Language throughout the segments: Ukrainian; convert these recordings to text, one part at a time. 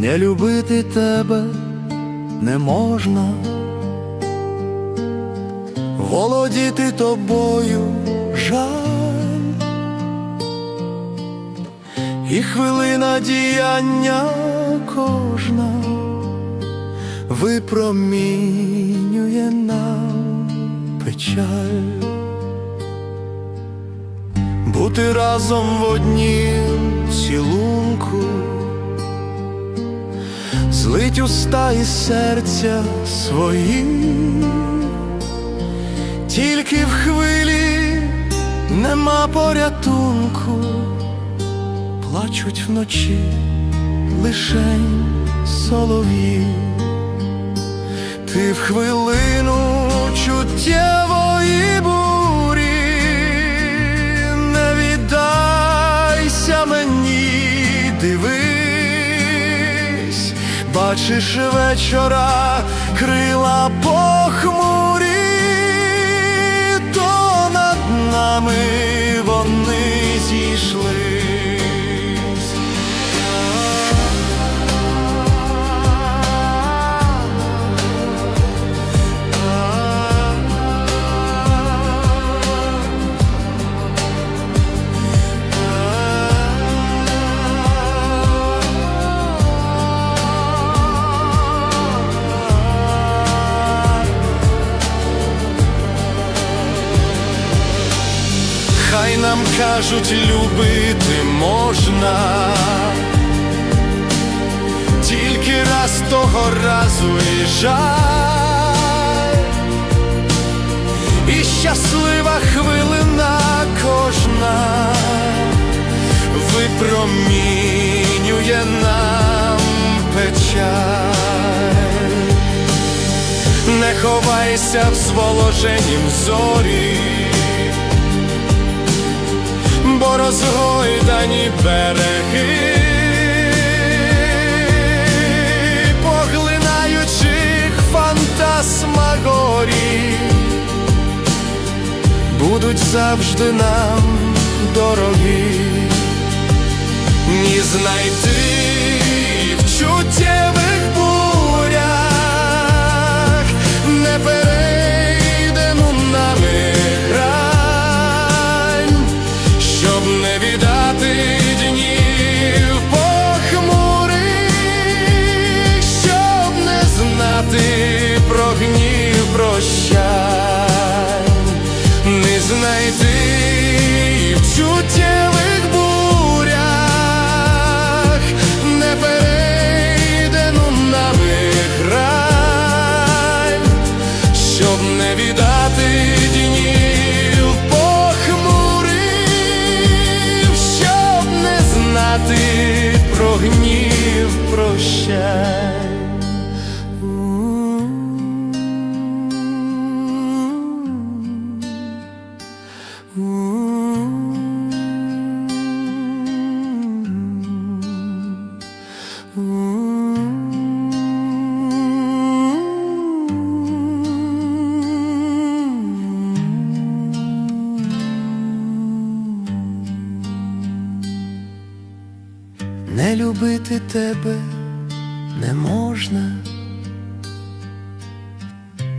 не любити тебе не можна, володіти тобою жаль, і хвилина діяння кожна випромінює нам печаль. Бути разом в однім цілунку, злить уста і серця свої, тільки в хвилі нема порятунку, плачуть вночі лишень солов'ї. Ти в хвилину чуттєвої бачиш вечора крила похмурі, то над нами вони кажуть, любити можна, тільки раз того разу і жаль, і щаслива хвилина кожна випромінює нам печаль. Не ховайся в зволоженім зорі бо розгойдані береги, поглинаючих фантасмагорій, будуть завжди нам дорогі, ні знайти в чуттєвих знайти в чуттєвих бурях не перейдену нами грань, щоб не віддати днів похмурив, щоб не знати про гнів прощай. Не любити тебе не можна,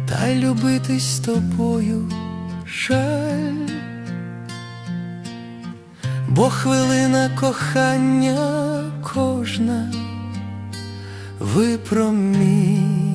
та й любитись з тобою жаль, бо хвилина кохання кожна випромінює. нам